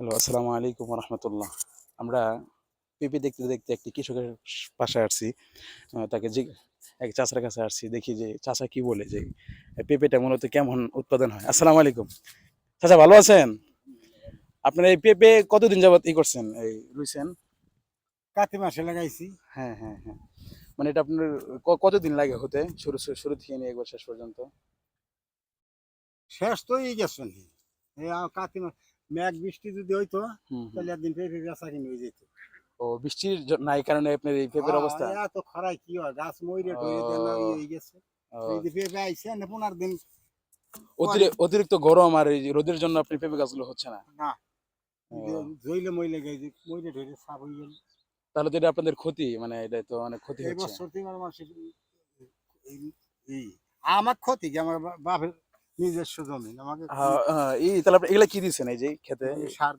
Hello আসসালামু আলাইকুম রহমতুল্লাহ আমরা পেঁপে দেখতে দেখতে একটি কৃষকের পাশে আসছি। তাকে যে এক চাচার কাছে আসছি দেখি যে চাচা কি বলে যে পেঁপেটা মূলত কেমন উৎপাদন হয়। আসসালামু আলাইকুম। চাচা ভালো আছেন? আপনার এই পেঁপে কতদিন যাবত ই করছেন? এই রুইছেন? কাতি মাসে লাগাইছি। হ্যাঁ হ্যাঁ হ্যাঁ। মানে এটা আপনার কতদিন লাগে হতে? শুরু শুরু থেকে নিয়ে একবার শেষ পর্যন্ত? শেষ তো এই গেছেন। এই কাতি মাস মেঘ বৃষ্টি যদি হইতো। তাহলে একদিন পেঁপে বেচা কিনে হয়ে যেত। ও বৃষ্টির নাই কারণে আপনার এই পেঁপের অবস্থা? এত খরায় কি হয়? গাছ মইরে টইরে দেন হয়ে গেছে। এই যে পেঁপে আইছে না পনেরো দিন অতিরিক্ত গরম আর এই রোদের জন্য আপনি পেঁপে গাছগুলো হচ্ছে না? না। জইলে মইলে গেছে মইরে টইরে সাপ হয়ে গেল। তাহলে তো এটা আপনাদের ক্ষতি মানে এটা তো অনেক ক্ষতি এই হচ্ছে। বছর তিন মাসের এই- এই আমার ক্ষতি কি? আমার বাপের নিজস্ব জমি আমাকে এই তাহলে আপনি এগুলা কি দিচ্ছেন এই যে খেতে? সার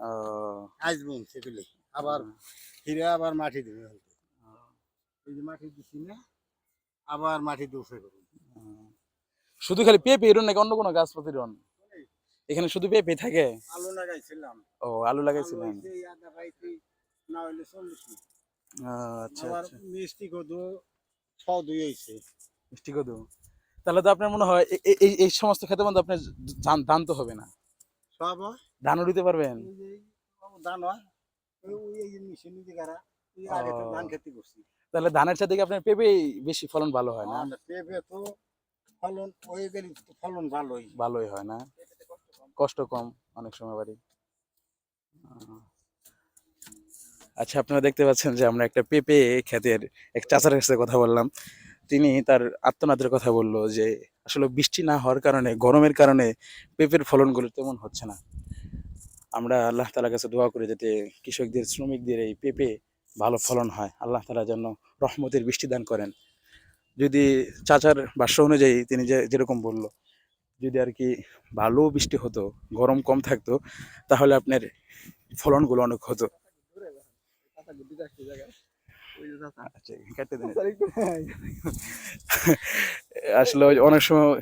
ও, আজ বুন সেগুলো আবার ফিরে আবার মাটি দিবে এই যে মাটি দিছি না আবার মাটি দুসে করুন শুধু খালি পেঁপে এরন নাকি অন্য কোনো গাছ প্রতিরন এখানে শুধু পেঁপে থাকে? আলু লাগাইছিলাম। ও আলু পাইছি, না হইলে চল্লিশ। আচ্ছা আচ্ছা। মিষ্টি কদু ছ দুই হয়েছে। মিষ্টি কদু? তাহলে তো আপনার মনে হয় এই এই সমস্ত খেতে মধ্যে আপনার ধান ধান তো হবে না। ধানও দিতে পারবেন। ধান তাহলে ধানের সাথে আপনার পেঁপে বেশি ফলন ভালো হয় না? পেঁপে তো ফলন গেলে ফলন ভালোই। ভালোই হয় না? কষ্ট কম। অনেক সময় বাড়ি। আচ্ছা আপনারা দেখতে পাচ্ছেন যে আমরা একটা পেঁপে ক্ষেতের এক চাচার কাছে কথা বললাম। তিনি তার আত্মনাদের কথা বলল যে, আসলে বৃষ্টি না হওয়ার কারণে, গরমের কারণে পেঁপের ফলনগুলো তেমন হচ্ছে না। আমরা আল্লাহ তালার কাছে দোয়া করি যাতে কৃষকদের, শ্রমিকদের এই পেঁপে ভালো ফলন হয়। আল্লাহ তালা যেন রহমতের বৃষ্টি দান করেন। যদি চাচার ভাষ্য অনুযায়ী তিনি যে, যেরকম বলল, যদি আর কি ভালো বৃষ্টি হতো, গরম কম থাকতো, তাহলে আপনার ফলনগুলো অনেক হতো। আচ্ছা, দিন। আসলে ওই অনেক সময়